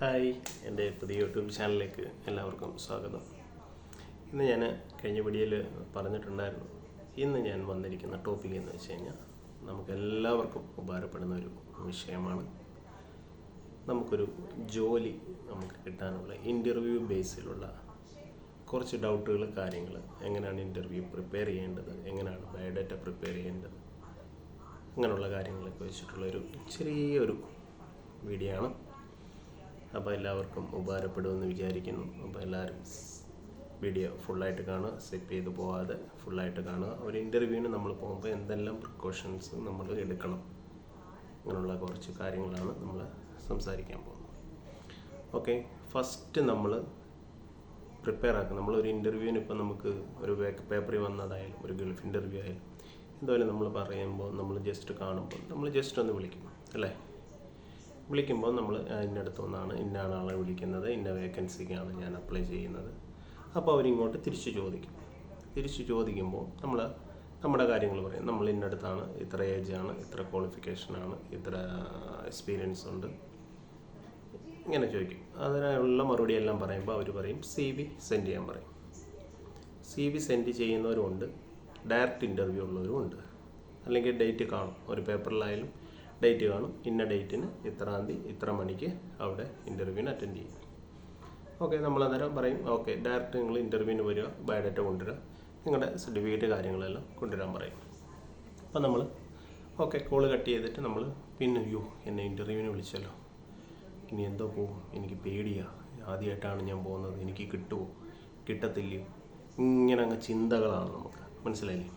Hi എന്റെ പുതിയ YouTube ചാനലിലേക്ക് എല്ലാവർക്കും സ്വാഗതം. ഇന്ന് ഞാൻ കഴിഞ്ഞ വീഡിയോയിൽ പറഞ്ഞിട്ടുണ്ടായിരുന്നു ഇന്ന് ഞാൻ വന്നിരിക്കുന്ന ടോപ്പിക് എന്ന് വെച്ച് കഴിഞ്ഞാൽ നമുക്ക് എല്ലാവർക്കും ഉപകാരപ്പെടുന്ന ഒരു വിഷയമാണ്. നമുക്കൊരു ജോലി നമുക്ക് കിട്ടാനുള്ള ഇന്റർവ്യൂ ബേസിലുള്ള കുറച്ച് ഡൗട്ടുകൾ കാര്യങ്ങൾ. എങ്ങനെയാണ് ഇന്റർവ്യൂ പ്രിപ്പയർ ചെയ്യേണ്ടത്? എങ്ങനെയാണ് ബയോഡാറ്റ പ്രിപ്പയർ ചെയ്യേണ്ടത്? അങ്ങനെയുള്ള കാര്യങ്ങളൊക്കെ വെച്ചിട്ടുള്ളൊരു ചെറിയൊരു വീഡിയോ ആണ്. അപ്പോൾ എല്ലാവർക്കും ഉപകാരപ്പെടുമെന്ന് വിചാരിക്കുന്നു. അപ്പോൾ എല്ലാവരും വീഡിയോ ഫുള്ളായിട്ട് കാണുക സ്കിപ്പ് ചെയ്ത് പോവാതെ ഫുള്ളായിട്ട് കാണുക. ഒരു ഇന്റർവ്യൂവിന് നമ്മൾ പോകുമ്പോൾ എന്തെല്ലാം പ്രിക്കോഷൻസ് നമ്മൾ എടുക്കണം? അങ്ങനെയുള്ള കുറച്ച് കാര്യങ്ങളാണ് നമ്മൾ സംസാരിക്കാൻ പോകുന്നത്. ഓക്കെ ഫസ്റ്റ് നമ്മൾ പ്രിപ്പയർ ആക്കുക. നമ്മളൊരു ഇന്റർവ്യൂവിന് ഇപ്പം നമുക്ക് ഒരു പേപ്പറിൽ വന്നതായാലും ഒരു ഗൾഫ് ഇന്റർവ്യൂ ആയാലും എന്തായാലും നമ്മൾ പറയുമ്പോൾ നമ്മൾ ജസ്റ്റ് കാണുമ്പോൾ നമ്മൾ ജസ്റ്റ് ഒന്ന് വിളിക്കും അല്ലേ? വിളിക്കുമ്പോൾ നമ്മൾ ഇന്നടുത്തു നിന്നാണ് ഇന്ന ആളെ വിളിക്കുന്നത് ഇന്ന വേക്കൻസിക്കാണ് ഞാൻ അപ്ലൈ ചെയ്യുന്നത്. അപ്പോൾ അവരിങ്ങോട്ട് തിരിച്ചു ചോദിക്കും. തിരിച്ചു ചോദിക്കുമ്പോൾ നമ്മൾ നമ്മുടെ കാര്യങ്ങൾ പറയും. നമ്മൾ ഇന്നടുത്താണ് ഇത്ര ഏജാണ് ഇത്ര ക്വാളിഫിക്കേഷനാണ് ഇത്ര എക്സ്പീരിയൻസ് ഉണ്ട്. ഇങ്ങനെ ചോദിക്കും. അതിനുള്ള മറുപടി എല്ലാം പറയുമ്പോൾ അവർ പറയും സി വി സെൻഡ് ചെയ്യാൻ പറയും. സി വി സെൻഡ് ചെയ്യുന്നവരുമുണ്ട് ഡയറക്റ്റ് ഇന്റർവ്യൂ ഉള്ളവരും ഉണ്ട് അല്ലെങ്കിൽ ഡേറ്റ് കാണും. ഒരു പേപ്പറിലായാലും ഡേറ്റ് കാണും. ഇന്ന ഡേറ്റിന് ഇത്രാം തീയതി ഇത്ര മണിക്ക് അവിടെ ഇന്റർവ്യൂവിന് അറ്റൻഡ് ചെയ്യും. ഓക്കെ നമ്മൾ അന്നേരം പറയും ഓക്കെ ഡയറക്റ്റ് നിങ്ങൾ ഇന്റർവ്യൂവിന് വരിക ബയോഡേറ്റ കൊണ്ടുവരിക നിങ്ങളുടെ സർട്ടിഫിക്കറ്റ് കാര്യങ്ങളെല്ലാം കൊണ്ടുവരാൻ പറയും. അപ്പം നമ്മൾ ഓക്കെ കോൾ കട്ട് ചെയ്തിട്ട് നമ്മൾ പിന്നെ അയ്യോ എന്നെ ഇന്റർവ്യൂവിന് വിളിച്ചല്ലോ. ഇനി എന്തോ പോവും എനിക്ക് പേടിയാണ് ആദ്യമായിട്ടാണ് ഞാൻ പോകുന്നത് എനിക്ക് കിട്ടുമോ കിട്ടത്തില്ലയോ? ഇങ്ങനെ അങ്ങ് ചിന്തകളാണ് നമുക്ക് മനസ്സിലായില്ലേ?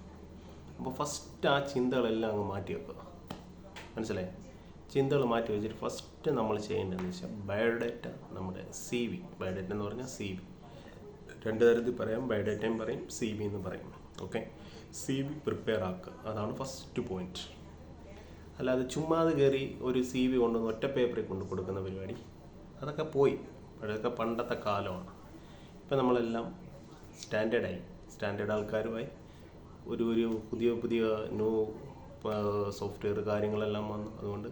അപ്പോൾ ഫസ്റ്റ് ആ ചിന്തകളെല്ലാം അങ്ങ് മാറ്റി വെക്കുക മനസ്സിലായി? ചിന്തകൾ മാറ്റി വെച്ചിട്ട് ഫസ്റ്റ് നമ്മൾ ചെയ്യേണ്ടതെന്ന് വെച്ചാൽ ബയോഡേറ്റ നമ്മുടെ സി വി ബയോഡേറ്റ എന്ന് പറഞ്ഞാൽ സി വി രണ്ട് തരത്തിൽ പറയാം ബയോഡേറ്റയും പറയും സി വി എന്ന് പറയും. ഓക്കെ സി വി പ്രിപ്പയർ ആക്കുക. അതാണ് ഫസ്റ്റ് പോയിന്റ് അല്ലാതെ ചുമ്മാതെ കയറി ഒരു സി വി കൊണ്ടുവന്ന് ഒറ്റ പേപ്പറിൽ കൊണ്ട് കൊടുക്കുന്ന പരിപാടി അതൊക്കെ പോയി. അതൊക്കെ പണ്ടത്തെ കാലമാണ്. ഇപ്പം നമ്മളെല്ലാം സ്റ്റാൻഡേർഡായി സ്റ്റാൻഡേർഡ് ആൾക്കാരുമായി ഒരു ഒരു പുതിയ പുതിയ ന്യൂ സോഫ്റ്റ്വെയർ കാര്യങ്ങളെല്ലാം വന്നു. അതുകൊണ്ട്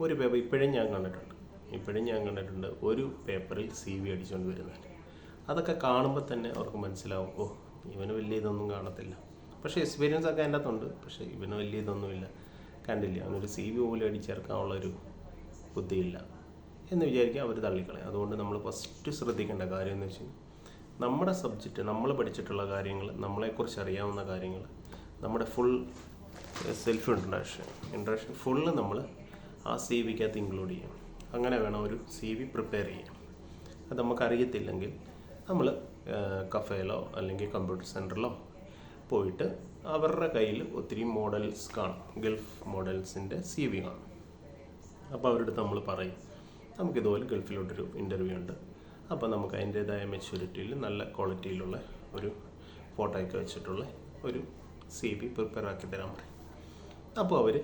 ഒരു പേപ്പർ ഇപ്പോഴും ഞാൻ കണ്ടിട്ടുണ്ട്. ഇപ്പോഴും ഞാൻ കണ്ടിട്ടുണ്ട് ഒരു പേപ്പറിൽ സി വി അടിച്ചുകൊണ്ട് വരുന്നത് അതൊക്കെ കാണുമ്പോൾ തന്നെ അവർക്ക് മനസ്സിലാവും ഓ ഇവന് വലിയ ഇതൊന്നും കാണത്തില്ല. പക്ഷേ എക്സ്പീരിയൻസ് ഒക്കെ അതിന്റെ അകത്തുണ്ട്. പക്ഷേ ഇവന് വലിയ ഇതൊന്നുമില്ല. കണ്ടില്ല? അവനൊരു സി വി പോലും അടിച്ചേർക്കാനുള്ളൊരു ബുദ്ധിയില്ല എന്ന് വിചാരിക്കുക അവർ തള്ളിക്കളയും. അതുകൊണ്ട് നമ്മൾ ഫസ്റ്റ് ശ്രദ്ധിക്കേണ്ട കാര്യം എന്ന് വെച്ചാൽ നമ്മുടെ സബ്ജക്റ്റ് നമ്മൾ പഠിച്ചിട്ടുള്ള കാര്യങ്ങൾ നമ്മളെക്കുറിച്ച് അറിയാവുന്ന കാര്യങ്ങൾ നമ്മുടെ full self introduction introduction full നമ്മൾ ആ സി വിക്കകത്ത് ഇൻക്ലൂഡ് ചെയ്യും. അങ്ങനെ വേണം ഒരു സി വി പ്രിപ്പയർ ചെയ്യാൻ. അത് നമുക്കറിയത്തില്ലെങ്കിൽ നമ്മൾ കഫേയിലോ അല്ലെങ്കിൽ കമ്പ്യൂട്ടർ സെന്ററിലോ പോയിട്ട് അവരുടെ കയ്യിൽ ഒത്തിരി മോഡൽസ് കാണും. ഗൾഫ് മോഡൽസിന്റെ സി വി കാണും. അപ്പോൾ അവരുടെ അടുത്ത് നമ്മൾ പറയും നമുക്കിതുപോലെ ഗൾഫിലോട്ടൊരു ഇന്റർവ്യൂ ഉണ്ട്. അപ്പോൾ നമുക്ക് അതിന്റേതായ മെച്യൂരിറ്റിയിൽ നല്ല ക്വാളിറ്റിയിലുള്ള ഒരു ഫോട്ടോയൊക്കെ വെച്ചിട്ടുള്ള ഒരു സി ബി പ്രിപ്പയർ ആക്കി തരാൻ പറയും. അപ്പോൾ അവർ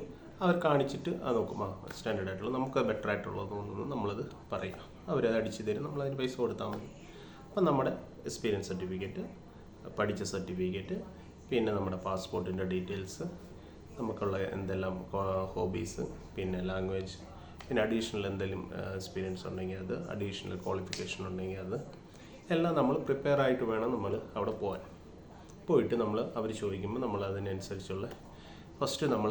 അവർ കാണിച്ചിട്ട് അത് നോക്കും. ആ സ്റ്റാൻഡേർഡ് ആയിട്ടുള്ള നമുക്ക് ബെറ്റർ ആയിട്ടുള്ളത് തോന്നുന്നു നമ്മളത് പറയാം. അവരത് അടിച്ച് തരും. നമ്മളതിന് പൈസ കൊടുത്താൽ മതി. അപ്പം നമ്മുടെ എക്സ്പീരിയൻസ് സർട്ടിഫിക്കറ്റ് പഠിച്ച സർട്ടിഫിക്കറ്റ് പിന്നെ നമ്മുടെ പാസ്പോർട്ടിന്റെ ഡീറ്റെയിൽസ് നമുക്കുള്ള എന്തെല്ലാം ഹോബീസ് പിന്നെ ലാംഗ്വേജ് പിന്നെ അഡീഷണൽ എന്തെങ്കിലും എക്സ്പീരിയൻസ് ഉണ്ടെങ്കിൽ അത് അഡീഷണൽ ക്വാളിഫിക്കേഷൻ ഉണ്ടെങ്കിൽ അത് എല്ലാം നമ്മൾ പ്രിപ്പയർ ആയിട്ട് വേണം നമ്മൾ അവിടെ പോകാൻ പോയിട്ട് നമ്മൾ അവർ ചോദിക്കുമ്പോൾ നമ്മൾ അതിനനുസരിച്ചുള്ള ഫസ്റ്റ് നമ്മൾ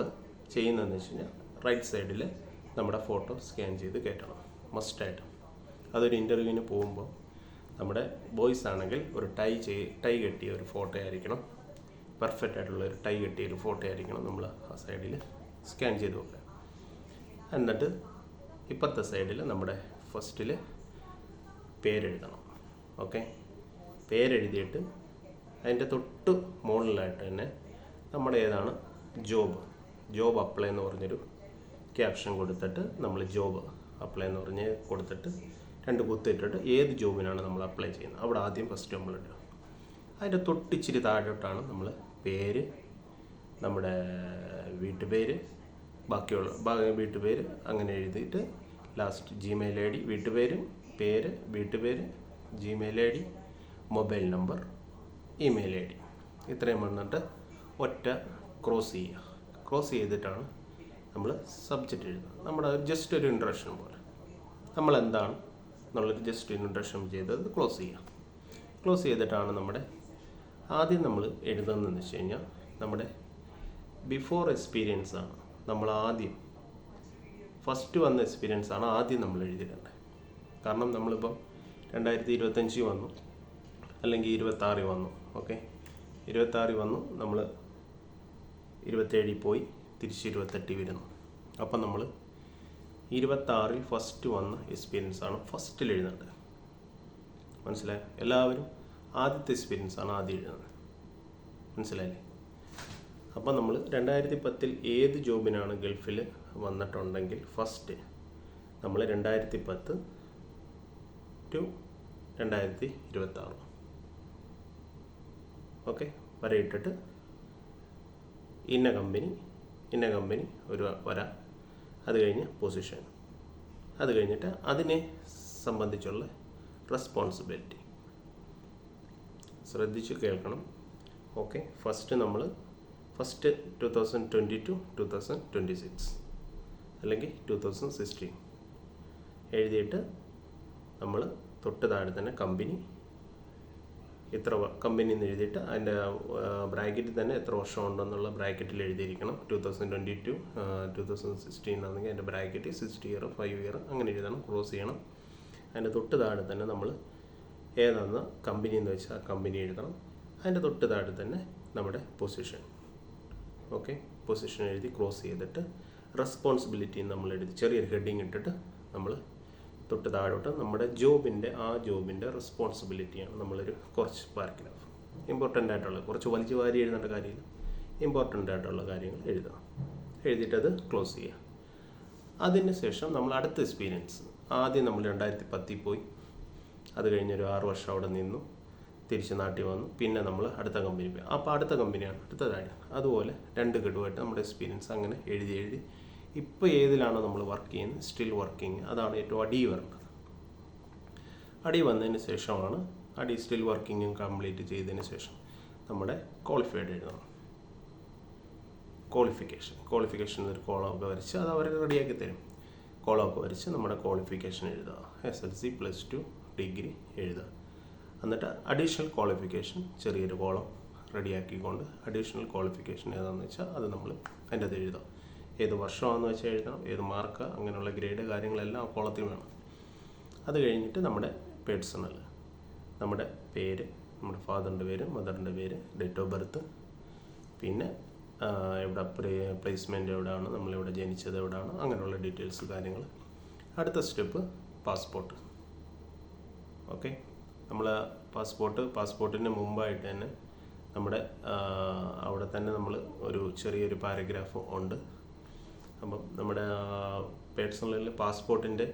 ചെയ്യുന്നതെന്ന് വെച്ച് കഴിഞ്ഞാൽ റൈറ്റ് സൈഡിൽ നമ്മുടെ ഫോട്ടോ സ്കാൻ ചെയ്ത് കയറ്റണം മസ്റ്റായിട്ട് അതൊരു ഇന്റർവ്യൂവിന് പോകുമ്പോൾ നമ്മുടെ ബോയ്സ് ആണെങ്കിൽ ഒരു ടൈ ചെയ് ടൈ കെട്ടിയ ഒരു ഫോട്ടോ ആയിരിക്കണം. പെർഫെക്റ്റ് ആയിട്ടുള്ള ഒരു ടൈ കെട്ടിയ ഒരു ഫോട്ടോ ആയിരിക്കണം നമ്മൾ ആ സൈഡിൽ സ്കാൻ ചെയ്ത് വെക്കുക. എന്നിട്ട് ഇപ്പോഴത്തെ സൈഡിൽ നമ്മുടെ ഫസ്റ്റിൽ പേരെഴുതണം. ഓക്കെ പേരെഴുതിയിട്ട് അതിന്റെ തൊട്ട് മുകളിലായിട്ട് തന്നെ നമ്മുടെ ഏതാണ് ജോബ്. ജോബ് അപ്ലൈ എന്ന് പറഞ്ഞൊരു ക്യാപ്ഷൻ കൊടുത്തിട്ട് നമ്മൾ ജോബ് അപ്ലൈ എന്ന് പറഞ്ഞ് കൊടുത്തിട്ട് രണ്ട് കുത്തിയിട്ടിട്ട് ഏത് ജോബിനാണ് നമ്മൾ അപ്ലൈ ചെയ്യുന്നത്. അവിടെ ആദ്യം ഫസ്റ്റ് നമ്മൾ ഇടുക. അതിന്റെ തൊട്ടിച്ചിരി താഴോട്ടാണ് നമ്മൾ പേര് നമ്മുടെ വീട്ടുപേര് ബാക്കിയുള്ള വീട്ടുപേര് അങ്ങനെ എഴുതിയിട്ട് ലാസ്റ്റ് ജിമെയിൽ ഐ ഡി വീട്ടുപേരും പേര് വീട്ടുപേര് Gmail I D mobile number email I D. ഇത്രയും വന്നിട്ട് ഒറ്റ ക്രോസ് ചെയ്യുക. ക്രോസ് ചെയ്തിട്ടാണ് നമ്മൾ സബ്ജക്റ്റ് എഴുതുന്നത്. നമ്മുടെ ജസ്റ്റ് ഒരു ഇൻട്രഷൻ പോലെ. നമ്മൾ എന്താണ് എന്നുള്ളൊരു ജസ്റ്റ് ഇൻട്രഷൻ ചെയ്തത് ക്ലോസ് ചെയ്യുക. ക്ലോസ് ചെയ്തിട്ടാണ് നമ്മുടെ ആദ്യം നമ്മൾ എഴുതുന്നതെന്ന് വെച്ച് കഴിഞ്ഞാൽ നമ്മുടെ ബിഫോർ എക്സ്പീരിയൻസ് ആണ് നമ്മൾ ആദ്യം ഫസ്റ്റ് വന്ന എക്സ്പീരിയൻസ് ആണ് ആദ്യം നമ്മൾ എഴുതിയിടേണ്ടത്. കാരണം നമ്മളിപ്പം രണ്ടായിരത്തി ഇരുപത്തഞ്ച് വന്നു അല്ലെങ്കിൽ ഇരുപത്താറിൽ വന്നു. ഓക്കെ. ഇരുപത്താറിൽ വന്നു. നമ്മൾ ഇരുപത്തേഴിൽ പോയി. തിരിച്ച് ഇരുപത്തെട്ടിൽ വരുന്നു. അപ്പം നമ്മൾ ഇരുപത്താറിൽ ഫസ്റ്റ് വന്ന എക്സ്പീരിയൻസ് ആണ് ഫസ്റ്റിൽ എഴുതേണ്ടത് മനസ്സിലായോ? എല്ലാവരും ആദ്യത്തെ എക്സ്പീരിയൻസ് ആണ് ആദ്യം എഴുതുന്നത്. മനസ്സിലായില്ലേ? അപ്പം നമ്മൾ രണ്ടായിരത്തി പത്തിൽ ഏത് ജോബിനാണ് ഗൾഫിൽ വന്നിട്ടുണ്ടെങ്കിൽ ഫസ്റ്റ് നമ്മൾ രണ്ടായിരത്തി പത്ത് ടു രണ്ടായിരത്തി ഇരുപത്താറ് ഓക്കെ വര ഇട്ടിട്ട് ഇന്ന കമ്പനി ഇന്ന കമ്പനി ഒരു വര. അത് കഴിഞ്ഞ് പൊസിഷൻ അത് കഴിഞ്ഞിട്ട് അതിനെ സംബന്ധിച്ചുള്ള റെസ്പോൺസിബിലിറ്റി ശ്രദ്ധിച്ച് കേൾക്കണം. ഓക്കെ ഫസ്റ്റ് നമ്മൾ first two thousand twenty two two thousand twenty six അല്ലെങ്കിൽ ടു തൗസൻഡ് സിക്സ്റ്റീൻ എഴുതിയിട്ട് നമ്മൾ തൊട്ട് താഴെ തന്നെ കമ്പനി ഇത്ര കമ്പനി എന്ന് എഴുതിയിട്ട് അതിന്റെ ബ്രാക്കറ്റിൽ തന്നെ എത്ര വർഷം ഉണ്ടെന്നുള്ള ബ്രാക്കറ്റിൽ എഴുതിയിരിക്കണം. Two thousand twenty two two thousand sixteen ആണെങ്കിൽ അതിന്റെ bracket sixty year five year അങ്ങനെ എഴുതണം ക്രോസ് ചെയ്യണം. അതിന്റെ തൊട്ട് താഴെ തന്നെ നമ്മൾ ഏതാണെന്ന് കമ്പനി എന്ന് വെച്ചാൽ കമ്പനി എഴുതണം. അതിന്റെ തൊട്ട് താഴെ തന്നെ നമ്മുടെ പൊസിഷൻ ഓക്കെ പൊസിഷൻ എഴുതി ക്രോസ് ചെയ്തിട്ട് റെസ്പോൺസിബിലിറ്റി നമ്മൾ എഴുതി ചെറിയൊരു ഹെഡിങ് ഇട്ടിട്ട് നമ്മൾ തൊട്ട് താഴോട്ട് നമ്മുടെ ജോബിന്റെ ആ ജോബിന്റെ റെസ്പോൺസിബിലിറ്റിയാണ് നമ്മളൊരു കുറച്ച് പാരഗ്രാഫ് ഇമ്പോർട്ടന്റ് ആയിട്ടുള്ള കുറച്ച് വലിച്ചു വാരി എഴുതേണ്ട കാര്യമില്ല. ഇമ്പോർട്ടന്റ് ആയിട്ടുള്ള കാര്യങ്ങൾ എഴുതുക. എഴുതിയിട്ടത് ക്ലോസ് ചെയ്യുക. അതിന് ശേഷം നമ്മൾ അടുത്ത എക്സ്പീരിയൻസ് ആദ്യം നമ്മൾ രണ്ടായിരത്തി പത്തിൽ പോയി. അത് കഴിഞ്ഞൊരു ആറ് വർഷം അവിടെ നിന്നു. തിരിച്ച് നാട്ടിൽ വന്നു. പിന്നെ നമ്മൾ അടുത്ത കമ്പനി പോയി. അപ്പോൾ അടുത്ത കമ്പനിയാണ് അടുത്തതായിട്ട് അതുപോലെ രണ്ട് ഗഡുവായിട്ട് നമ്മുടെ എക്സ്പീരിയൻസ് അങ്ങനെ എഴുതി എഴുതി ഇപ്പോൾ ഏതിലാണോ നമ്മൾ വർക്ക് ചെയ്യുന്നത്? സ്റ്റിൽ വർക്കിംഗ് അതാണ് ഏറ്റവും അടി വരേണ്ടത് അടി വന്നതിന് ശേഷമാണ് അടി സ്റ്റിൽ വർക്കിങ്ങും കംപ്ലീറ്റ് ചെയ്തതിന് ശേഷം നമ്മുടെ ക്വാളിഫൈഡ് എഴുതണം. ക്വാളിഫിക്കേഷൻ ക്വാളിഫിക്കേഷൻ ഒരു കോളമൊക്കെ വരച്ച് അത് അവർ റെഡിയാക്കി തരും. കോളമൊക്കെ വരച്ച് നമ്മുടെ ക്വാളിഫിക്കേഷൻ എഴുതുക. S L C plus two degree എഴുതുക. എന്നിട്ട് അഡീഷണൽ ക്വാളിഫിക്കേഷൻ ചെറിയൊരു കോളം റെഡിയാക്കിക്കൊണ്ട് അഡീഷണൽ ക്വാളിഫിക്കേഷൻ ഏതാണെന്ന് വെച്ചാൽ അത് നമ്മൾ അതിന്റെ അത് എഴുതാം. ഏത് വർഷമാണെന്ന് വെച്ച് എഴുതണം ഏത് മാർക്ക് അങ്ങനെയുള്ള ഗ്രേഡ് കാര്യങ്ങളെല്ലാം ആ കോളത്തിൽ വേണം. അത് കഴിഞ്ഞിട്ട് നമ്മുടെ പേഴ്സണൽ നമ്മുടെ പേര് നമ്മുടെ ഫാദറിന്റെ പേര് മദറിന്റെ പേര് ഡേറ്റ് ഓഫ് ബർത്ത് പിന്നെ എവിടെ പ്ലേസ്മെന്റ് എവിടെയാണ് നമ്മളിവിടെ ജനിച്ചത് എവിടെയാണ് അങ്ങനെയുള്ള ഡീറ്റെയിൽസ് കാര്യങ്ങൾ. അടുത്ത സ്റ്റെപ്പ് പാസ്പോർട്ട്. ഓക്കെ? നമ്മൾ പാസ്പോർട്ട് പാസ്പോർട്ടിന് മുമ്പായിട്ട് തന്നെ നമ്മുടെ അവിടെ തന്നെ നമ്മൾ ഒരു ചെറിയൊരു പാരഗ്രാഫ് ഉണ്ട്. അപ്പം നമ്മുടെ പേഴ്സണലിൽ പാസ്പോർട്ടിന്റെ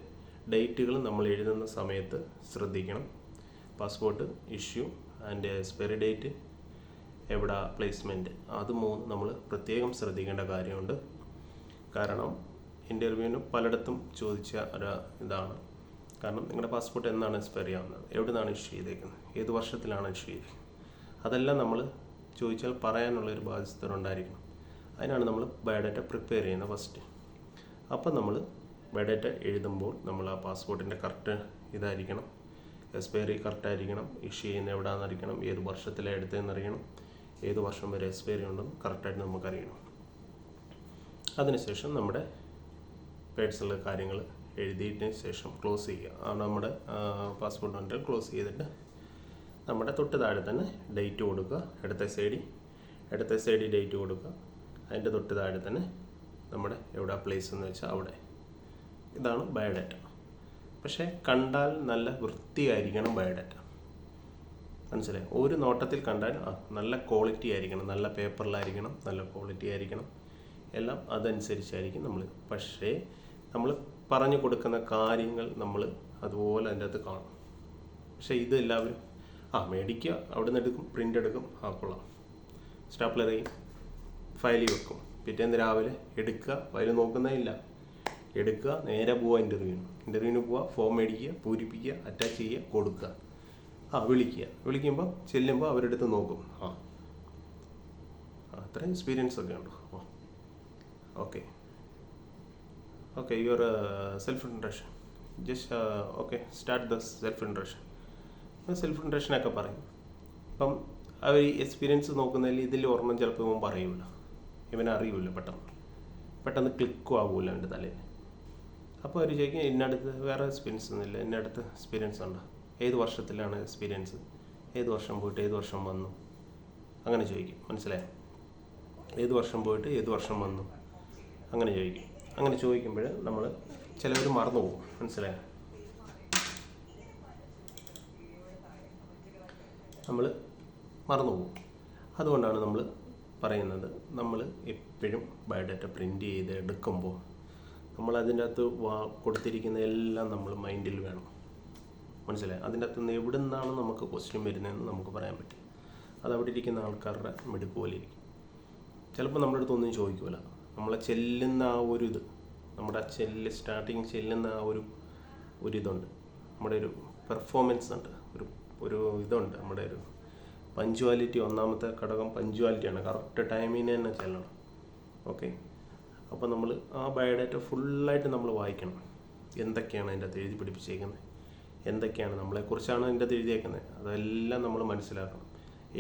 ഡേറ്റുകൾ നമ്മൾ എഴുതുന്ന സമയത്ത് ശ്രദ്ധിക്കണം. Passport issue and expiry date എവിടെ പ്ലേസ്മെന്റ് അത് മൂന്ന് നമ്മൾ പ്രത്യേകം ശ്രദ്ധിക്കേണ്ട കാര്യമുണ്ട്. കാരണം ഇന്റർവ്യൂവിന് പലയിടത്തും ചോദിച്ച ഒരു ഇതാണ്. കാരണം നിങ്ങളുടെ പാസ്പോർട്ട് എന്നാണ് എക്സ്പയർ ആവുന്നത്? എവിടെ നിന്നാണ് ഇഷ്യൂ ചെയ്തേക്കുന്നത്? ഏത് വർഷത്തിലാണ് ഇഷ്യൂ ചെയ്തേക്കുന്നത്? അതെല്ലാം നമ്മൾ ചോദിച്ചാൽ പറയാനുള്ള ഒരു അതിനാണ് നമ്മൾ ബയോഡാറ്റ പ്രിപ്പയർ ചെയ്യുന്നത് ഫസ്റ്റ് അപ്പം നമ്മൾ ബയോഡാറ്റ എഴുതുമ്പോൾ നമ്മൾ ആ പാസ്പോർട്ടിന്റെ കറക്റ്റ് ഇതായിരിക്കണം. എക്സ്പയറി കറക്റ്റ് ആയിരിക്കണം. ഇഷ്യൂ ചെയ്യുന്ന എവിടെയാണെന്നറിയണം ഏത് വർഷത്തിലാണ് എടുത്തതെന്നറിയണം. ഏത് വർഷം വരെ എക്സ്പയറി ഉണ്ടെന്ന് കറക്റ്റായിട്ട് നമുക്കറിയണം. അതിനുശേഷം നമ്മുടെ പേഴ്സണൽ കാര്യങ്ങൾ എഴുതിയതിന് ശേഷം ക്ലോസ് ചെയ്യുക. നമ്മുടെ പാസ്പോർട്ട് ഉണ്ട് ക്ലോസ് ചെയ്തിട്ട് നമ്മുടെ തൊട്ട് താഴെ തന്നെ ഡേറ്റ് കൊടുക്കുക. ഇടത്തെ സൈഡിൽ ഇടത്തെ സൈഡിൽ ഡേറ്റ് കൊടുക്കുക. അതിന്റെ തൊട്ട് താഴെ തന്നെ നമ്മുടെ എവിടെ പ്ലേസ് എന്ന് വെച്ചാൽ അവിടെ. ഇതാണ് ബയോഡാറ്റ പക്ഷേ കണ്ടാൽ നല്ല വൃത്തിയായിരിക്കണം ബയോഡാറ്റ മനസ്സിലായി? ഒരു നോട്ടത്തിൽ കണ്ടാൽ ആ നല്ല ക്വാളിറ്റി ആയിരിക്കണം നല്ല പേപ്പറിലായിരിക്കണം നല്ല ക്വാളിറ്റി ആയിരിക്കണം. എല്ലാം അതനുസരിച്ചായിരിക്കും നമ്മൾ. പക്ഷേ നമ്മൾ പറഞ്ഞു കൊടുക്കുന്ന കാര്യങ്ങൾ നമ്മൾ അതുപോലെ അതിന്റെ അകത്ത് കാണും. പക്ഷേ ഇത് എല്ലാവരും ആ മേടിക്കുക അവിടെ നിന്ന് എടുക്കും പ്രിന്റ് എടുക്കും ആ കൊള്ളാം. സ്റ്റാപ്ലർ ചെയ്യും. ഫയലിൽ വെക്കും. പിറ്റേന്ന് രാവിലെ എടുക്കുക. ഫയൽ നോക്കുന്നേ ഇല്ല എടുക്കുക നേരെ പോവുക ഇന്റർവ്യൂവിന് ഇന്റർവ്യൂവിന് പോവുക ഫോം മേടിക്കുക പൂരിപ്പിക്കുക അറ്റാച്ച് ചെയ്യുക കൊടുക്കുക. ആ വിളിക്കുക. വിളിക്കുമ്പോൾ ചെല്ലുമ്പോൾ അവരുടെ അടുത്ത് നോക്കും. ആ ആ, അത്രയും എക്സ്പീരിയൻസ് ഒക്കെ ഉണ്ടോ? ഓ okay okay your self introduction just okay start the self introduction self ഇൻട്രഷനൊക്കെ പറയും. അപ്പം അവർ എക്സ്പീരിയൻസ് നോക്കുന്നതിൽ ഇതിൽ ഓർമ്മ ചിലപ്പോൾ ഇവൻ പറയൂല. ഇവനെ അറിയില്ല പെട്ടെന്ന്. പെട്ടെന്ന് ക്ലിക്കും ആകുമല്ലോ അവന്റെ തലയിൽ. അപ്പോൾ അവർ ചോദിക്കും ഇന്നടുത്ത് വേറെ എക്സ്പീരിയൻസ് ഒന്നുമില്ല ഇന്നടുത്ത് എക്സ്പീരിയൻസ് ഉണ്ടോ? ഏത് വർഷത്തിലാണ് എക്സ്പീരിയൻസ് ഏത് വർഷം പോയിട്ട് ഏത് വർഷം വന്നു? അങ്ങനെ ചോദിക്കും. മനസ്സിലായോ? ഏത് വർഷം പോയിട്ട് ഏത് വർഷം വന്നു? അങ്ങനെ ചോദിക്കും. അങ്ങനെ ചോദിക്കുമ്പോൾ നമ്മൾ ചിലവർ മറന്നു പോകും. മനസ്സിലായോ? നമ്മൾ മറന്നു പോകും. അതുകൊണ്ടാണ് നമ്മൾ പറയുന്നത് നമ്മൾ എപ്പോഴും ബയോഡാറ്റ പ്രിന്റ് ചെയ്ത് എടുക്കുമ്പോൾ നമ്മൾ അതിന്റെ അകത്ത് വാ കൊടുത്തിരിക്കുന്ന എല്ലാം നമ്മൾ മൈൻഡിൽ വേണം. മനസ്സിലായി? അതിന്റെ അകത്ത് നിന്ന് എവിടെ നിന്നാണ് നമുക്ക് ക്വസ്റ്റ്യൻ വരുന്നതെന്ന് നമുക്ക് പറയാൻ പറ്റും. അത് അവിടെ ഇരിക്കുന്ന ആൾക്കാരുടെ മിടുക്ക് പോലെ ഇരിക്കും. ചിലപ്പോൾ നമ്മുടെ അടുത്ത് ഒന്നും ചോദിക്കില്ല നമ്മളെ ചെല്ലുന്ന ആ ഒരു ഇത് നമ്മുടെ ചെല്ല് സ്റ്റാർട്ടിങ് ചെല്ലുന്ന ആ ഒരു ഒരു ഇതുണ്ട് നമ്മുടെ ഒരു പെർഫോമൻസ് ഉണ്ട്. ഒരു ഒരു ഇതുണ്ട്. നമ്മുടെ ഒരു പഞ്ച്വാലിറ്റി ഒന്നാമത്തെ ഘടകം പഞ്ച്വാലിറ്റിയാണ് കറക്റ്റ് ടൈമിന് തന്നെ ചെല്ലണം. ഓക്കെ അപ്പോൾ നമ്മൾ ആ ബയോഡാറ്റ ഫുള്ളായിട്ട് നമ്മൾ വായിക്കണം. എന്തൊക്കെയാണ് അതിന്റെ അകത്ത് എഴുതി പിടിപ്പിച്ചേക്കുന്നത് എന്തൊക്കെയാണ് നമ്മളെക്കുറിച്ചാണ് അതിന്റെ അകത്ത് എഴുതിയേക്കുന്നത് അതെല്ലാം നമ്മൾ മനസ്സിലാക്കണം.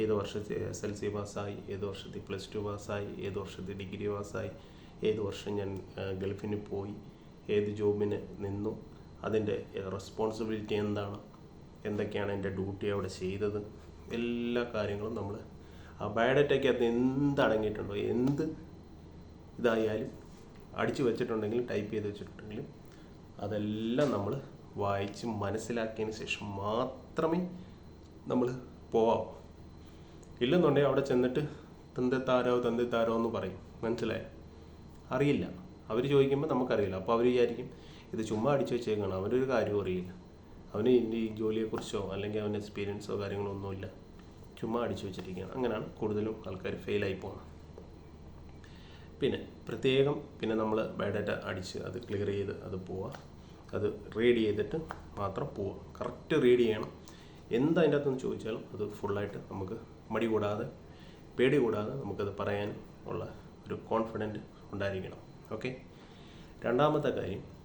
ഏത് വർഷത്തിൽ എസ് എൽ സി പാസ്സായി ഏത് വർഷത്തിൽ പ്ലസ് ടു പാസ്സായി ഏത് വർഷത്തിൽ ഡിഗ്രി പാസ്സായി ഏത് വർഷം ഞാൻ ഗൾഫിന് പോയി ഏത് ജോബിന് നിന്നു അതിന്റെ റെസ്പോൺസിബിലിറ്റി എന്താണ് എന്തൊക്കെയാണ് എന്റെ ഡ്യൂട്ടി അവിടെ ചെയ്തത് എല്ലാ കാര്യങ്ങളും നമ്മൾ ആ ബയോഡാറ്റയ്ക്കകത്ത് എന്ത് അടങ്ങിയിട്ടുണ്ടോ എന്ത് ഇതായാലും അടിച്ചു വെച്ചിട്ടുണ്ടെങ്കിലും ടൈപ്പ് ചെയ്ത് വെച്ചിട്ടുണ്ടെങ്കിലും അതെല്ലാം നമ്മൾ വായിച്ച് മനസ്സിലാക്കിയതിന് ശേഷം മാത്രമേ നമ്മൾ പോവാം ഇല്ലെന്നുണ്ടെങ്കിൽ അവിടെ ചെന്നിട്ട് തന്തെത്താരോ തന്തെത്താരോ എന്ന് പറയും. മനസ്സിലായോ? അറിയില്ല. അവർ ചോദിക്കുമ്പോൾ നമുക്കറിയില്ല. അപ്പോൾ അവർ വിചാരിക്കും ഇത് ചുമ്മാ അടിച്ചു വെച്ചേക്കാണ്. അവരൊരു കാര്യവും അറിയില്ല. അവന് ഈ ജോലിയെക്കുറിച്ചോ അല്ലെങ്കിൽ അവന്റെ എക്സ്പീരിയൻസോ കാര്യങ്ങളോ ഒന്നുമില്ല ചുമ്മാ അടിച്ചു വെച്ചിരിക്കുകയാണ്. അങ്ങനെയാണ് കൂടുതലും ആൾക്കാർ ഫെയിലായി പോകുന്നത്. പിന്നെ പ്രത്യേകം പിന്നെ നമ്മൾ ബയോഡാറ്റ അടിച്ച് അത് ക്ലിയർ ചെയ്ത് അത് പോവുക. അത് റീഡ് ചെയ്തിട്ട് മാത്രം പോവുക. കറക്റ്റ് റീഡ് ചെയ്യണം. എന്താ അതിന്റെ അകത്തുനിന്ന് ചോദിച്ചാലും അത് ഫുള്ളായിട്ട് നമുക്ക് മടി കൂടാതെ പേടി കൂടാതെ നമുക്കത് പറയാൻ ഉള്ള ഒരു കോൺഫിഡന്റ് ഉണ്ടായിരിക്കണം. ഓക്കെ രണ്ടാമത്തെ കാര്യം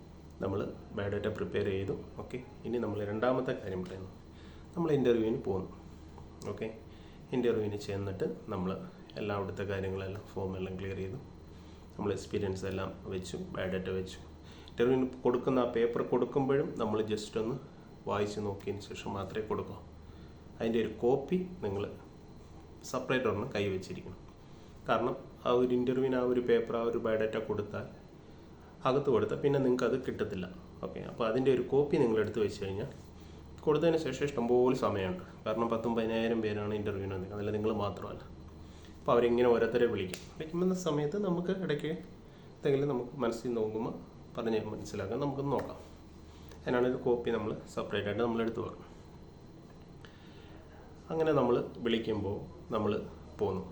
നമ്മൾ ബയോഡേറ്റ പ്രിപ്പയർ ചെയ്തു. ഓക്കെ ഇനി നമ്മൾ രണ്ടാമത്തെ കാര്യം പറയുന്നു. നമ്മൾ ഇന്റർവ്യൂവിന് പോകുന്നു ഓക്കെ ഇന്റർവ്യൂവിന് ചെന്നിട്ട് നമ്മൾ എല്ലാ അവിടുത്തെ കാര്യങ്ങളെല്ലാം ഫോമെല്ലാം ക്ലിയർ ചെയ്തു. നമ്മൾ എക്സ്പീരിയൻസ് എല്ലാം വെച്ചു ബയോഡേറ്റ വെച്ചു. ഇന്റർവ്യൂവിന് കൊടുക്കുന്ന ആ പേപ്പർ കൊടുക്കുമ്പോഴും നമ്മൾ ജസ്റ്റ് ഒന്ന് വായിച്ച് നോക്കിയതിന് ശേഷം മാത്രമേ കൊടുക്കൂ. അതിന്റെ ഒരു കോപ്പി നിങ്ങൾ സെപ്പറേറ്റ് ഒരെണ്ണം കൈവച്ചിരിക്കണം. കാരണം ആ ഒരു ഇന്റർവ്യൂവിന് ആ ഒരു പേപ്പർ ആ ഒരു ബയോഡേറ്റ കൊടുത്താൽ അകത്ത് കൊടുത്താൽ പിന്നെ നിങ്ങൾക്ക് അത് കിട്ടത്തില്ല. ഓക്കെ അപ്പോൾ അതിന്റെ ഒരു കോപ്പി നിങ്ങൾ എടുത്ത് വെച്ച് കഴിഞ്ഞാൽ കൊടുത്തതിന് ശേഷം ഇഷ്ടംപോലെ സമയമുണ്ട്. കാരണം പത്തും പതിനായിരം പേരാണ് ഇന്റർവ്യൂവിന് വന്നത് അതിൽ നിങ്ങൾ മാത്രമല്ല. അപ്പോൾ അവരിങ്ങനെ ഓരോരുത്തരെ വിളിക്കും. വിളിക്കുന്ന സമയത്ത് നമുക്ക് ഇടയ്ക്ക് എന്തെങ്കിലും നമുക്ക് മനസ്സിൽ നോക്കുമ്പോൾ പറഞ്ഞ് മനസ്സിലാക്കാൻ നമുക്ക് നോക്കാം. അതിനാണ് ഒരു കോപ്പി നമ്മൾ സെപ്പറേറ്റ് ആയിട്ട് നമ്മൾ എടുത്തു വെക്കണം അങ്ങനെ നമ്മൾ വിളിക്കുമ്പോൾ നമ്മൾ പോന്നു.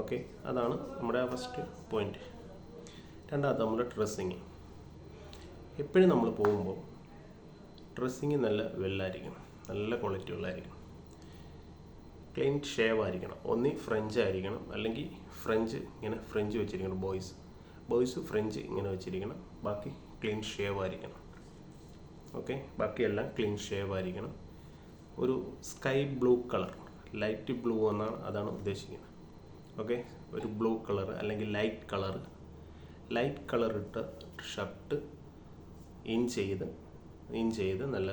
ഓക്കെ അതാണ് നമ്മുടെ ഫസ്റ്റ് പോയിന്റ് രണ്ടാമത്തെ നമ്മുടെ ഡ്രസ്സിങ് എപ്പോഴും നമ്മൾ പോകുമ്പോൾ ഡ്രസ്സിങ് നല്ല വെല്ലായിരിക്കണം നല്ല ക്വാളിറ്റി ഉള്ളതായിരിക്കണം. ക്ലീൻ ഷേവ് ആയിരിക്കണം. ഒന്നി ഫ്രഞ്ച് ആയിരിക്കണം. അല്ലെങ്കിൽ ഫ്രഞ്ച് ഇങ്ങനെ ഫ്രഞ്ച് വെച്ചിരിക്കണം. ബോയ്സ് ബോയ്സ് ഫ്രഞ്ച് ഇങ്ങനെ വെച്ചിരിക്കണം. ബാക്കി ക്ലീൻ ഷേവ് ആയിരിക്കണം. ഓക്കെ ബാക്കിയെല്ലാം ക്ലീൻ ഷേവ് ആയിരിക്കണം. ഒരു sky blue colour light blue എന്നാണ് അതാണ് ഉദ്ദേശിക്കുന്നത്. ഓക്കെ ഒരു ബ്ലൂ കളർ അല്ലെങ്കിൽ ലൈറ്റ് കളർ ലൈറ്റ് കളർ ഇട്ട ഷർട്ട് ഇൻ ചെയ്ത് ഇൻ ചെയ്ത് നല്ല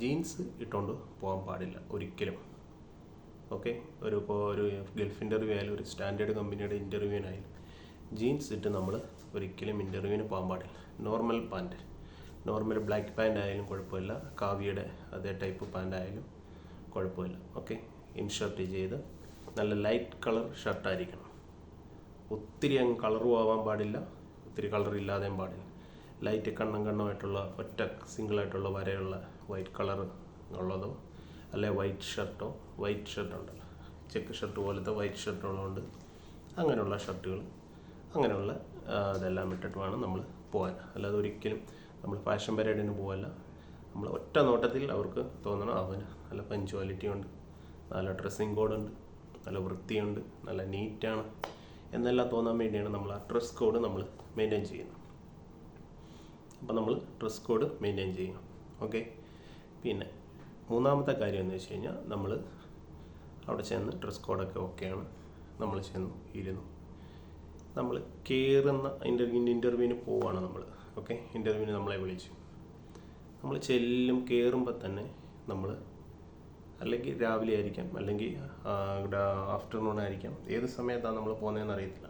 ജീൻസ് ഇട്ടുകൊണ്ട് പോകാൻ പാടില്ല ഒരിക്കലും. ഓക്കെ? ഒരു ഇപ്പോൾ ഒരു ഗൾഫ് ഇന്റർവ്യൂ ആയാലും ഒരു സ്റ്റാൻഡേർഡ് കമ്പനിയുടെ ഇന്റർവ്യൂവിനായാലും ജീൻസ് ഇട്ട് നമ്മൾ ഒരിക്കലും ഇന്റർവ്യൂവിന് പോകാൻ പാടില്ല. Normal pant normal black pant ആയാലും കുഴപ്പമില്ല. കാവ്യയുടെ അതേ ടൈപ്പ് പാന്റ് ആയാലും കുഴപ്പമില്ല. ഓക്കെ? ഇൻഷർട്ട് ചെയ്ത് നല്ല ലൈറ്റ് കളർ ഷർട്ടായിരിക്കണം. ഒത്തിരി അങ്ങ് കളറും ആവാൻ പാടില്ല ഒത്തിരി കളർ ഇല്ലാതെയും പാടില്ല. ലൈറ്റ് കണ്ണം കണ്ണമായിട്ടുള്ള ഒറ്റ സിംഗിളായിട്ടുള്ള വരെയുള്ള വൈറ്റ് കളർ ഉള്ളതോ അല്ലെ വൈറ്റ് ഷർട്ടോ വൈറ്റ് ഷർട്ട് ഉണ്ടല്ലോ ചെക്ക് ഷർട്ട് പോലത്തെ വൈറ്റ് ഷർട്ട് ഉള്ളതുകൊണ്ട് അങ്ങനെയുള്ള ഷർട്ടുകൾ അങ്ങനെയുള്ള ഇതെല്ലാം ഇട്ടിട്ട് വേണം നമ്മൾ പോകാൻ അല്ലാതെ ഒരിക്കലും നമ്മൾ ഫാഷൻ പരേഡിന് പോകല്ല നമ്മൾ ഒറ്റ നോട്ടത്തിൽ അവർക്ക് തോന്നണം അവന് നല്ല പഞ്ച്വാലിറ്റി ഉണ്ട് നല്ല ഡ്രസ്സിങ് കോഡുണ്ട് നല്ല വൃത്തിയുണ്ട് നല്ല നീറ്റാണ് എന്നെല്ലാം തോന്നാൻ വേണ്ടിയാണ് നമ്മൾ ആ ഡ്രസ് കോഡ് നമ്മൾ മെയിന്റെയിൻ ചെയ്യുന്നത്. അപ്പോൾ നമ്മൾ ഡ്രസ് കോഡ് മെയിന്റെയിൻ ചെയ്യണം ഓക്കെ പിന്നെ മൂന്നാമത്തെ കാര്യം എന്ന് വെച്ച് കഴിഞ്ഞാൽ നമ്മൾ അവിടെ ചെന്ന് ഡ്രസ് കോഡൊക്കെ ഓക്കെയാണ് നമ്മൾ ചെന്നു ഇരുന്നു. നമ്മൾ കയറുന്ന ഇന്റർവ്യൂ ഇന്റർവ്യൂവിന് പോവാണ് നമ്മൾ. ഓക്കെ ഇന്റർവ്യൂവിന് നമ്മളെ വിളിച്ചു. നമ്മൾ ചെല്ലും കയറുമ്പോൾ തന്നെ നമ്മൾ അല്ലെങ്കിൽ രാവിലെ ആയിരിക്കാം അല്ലെങ്കിൽ ആഫ്റ്റർനൂൺ ആയിരിക്കാം. ഏത് സമയത്താണ് നമ്മൾ പോകുന്നതെന്ന് അറിയത്തില്ല.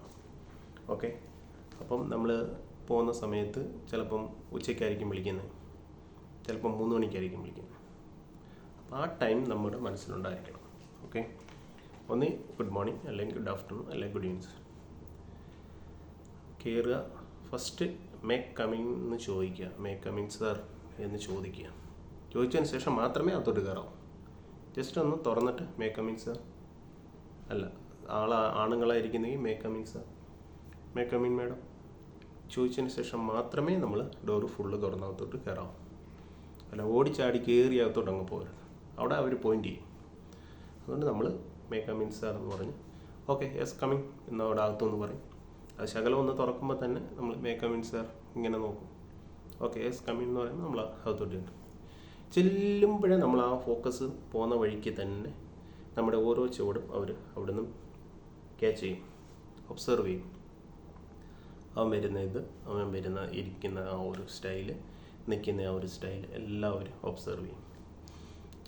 ഓക്കെ അപ്പം നമ്മൾ പോകുന്ന സമയത്ത് ചിലപ്പം ഉച്ചയ്ക്കായിരിക്കും വിളിക്കുന്നത് ചിലപ്പം മൂന്ന് മണിക്കായിരിക്കും വിളിക്കുന്നത് അപ്പോൾ ആ ടൈം നമ്മുടെ മനസ്സിലുണ്ടായിരിക്കണം. ഓക്കെ ഒന്ന് ഗുഡ് മോർണിംഗ് അല്ലെങ്കിൽ ഗുഡ് ആഫ്റ്റർനൂൺ അല്ലെങ്കിൽ ഗുഡ് ഈവനിങ് കയറുക ഫസ്റ്റ് മേ കമ്മിങ് എന്ന് ചോദിക്കുക. മേ കമ്മിങ് സർ എന്ന് ചോദിക്കുക. ചോദിച്ചതിന് ശേഷം മാത്രമേ അകത്തോട്ട് കയറാവൂ ജസ്റ്റ് ഒന്ന് തുറന്നിട്ട് മേ കമ്മിങ് അല്ല ആള ആണുങ്ങളായിരിക്കുന്നെങ്കിൽ may coming sir may coming madam ചോദിച്ചതിന് ശേഷം മാത്രമേ നമ്മൾ ഡോറ് ഫുള്ള് തുറന്നകത്തോട്ട് കയറാവൂ അല്ല ഓടിച്ചാടി കയറി അകത്തോട്ട് അങ്ങ് പോകരുത് അവിടെ അവർ പോയിന്റ് ചെയ്യും. അതുകൊണ്ട് നമ്മൾ മേ കമ്മിങ് സാർ എന്ന് പറഞ്ഞ് ഓക്കെ യെസ് കമ്മിങ് എന്ന് അവിടെ അകത്തുനിന്ന് പറയും. അത് ശകലം ഒന്ന് തുറക്കുമ്പോൾ തന്നെ നമ്മൾ മേ കമ്മിങ് സാർ ഇങ്ങനെ നോക്കും. ഓക്കെ യെസ് കമ്മിങ് എന്ന് പറയുമ്പോൾ നമ്മൾ അകത്തോട്ട് ഉണ്ട് ചെല്ലുമ്പോഴേ നമ്മൾ ആ ഫോക്കസ് പോകുന്ന വഴിക്ക് തന്നെ നമ്മുടെ ഓരോ ചുവടും അവർ അവിടെ നിന്നും ക്യാച്ച് ചെയ്യും ഒബ്സർവ് ചെയ്യും. അവൻ വരുന്ന ഇത് അവൻ വരുന്ന ഇരിക്കുന്ന ആ ഒരു സ്റ്റൈൽ നിൽക്കുന്ന ആ ഒരു സ്റ്റൈൽ എല്ലാവരും ഒബ്സർവ് ചെയ്യും.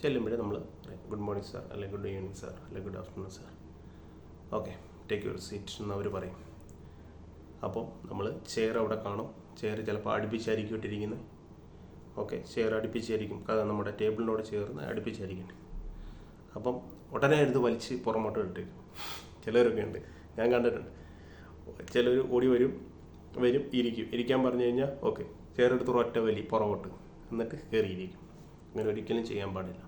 ചെല്ലുമ്പോഴേ നമ്മൾ ഗുഡ് മോർണിംഗ് സാർ അല്ലെങ്കിൽ ഗുഡ് ഈവനിങ് സാർ അല്ലെങ്കിൽ good afternoon sir okay take your seat എന്ന് അവർ പറയും. അപ്പോൾ നമ്മൾ ചെയർ അവിടെ കാണും. ചെയർ ചിലപ്പോൾ അടുപ്പിച്ചായിരിക്കും ഇട്ടിരിക്കുന്നത്. ഓക്കെ ചെയർ അടുപ്പിച്ചായിരിക്കും. നമ്മുടെ ടേബിളിനോട് ചേർന്ന് അടുപ്പിച്ചായിരിക്കും. അപ്പം ഉടനെ എടുത്ത് വലിച്ച് പുറമോട്ട് ഇട്ടേക്കും ചിലരൊക്കെ ഉണ്ട്. ഞാൻ കണ്ടിട്ടുണ്ട്. ചിലർ ഓടി വരും വരും ഇരിക്കും. ഇരിക്കാൻ പറഞ്ഞു കഴിഞ്ഞാൽ ഓക്കെ ചെയർ ഒറ്റ വലി പുറകോട്ട്. എന്നിട്ട് കയറിയിരിക്കും. അങ്ങനെ ഒരിക്കലും ചെയ്യാൻ പാടില്ല.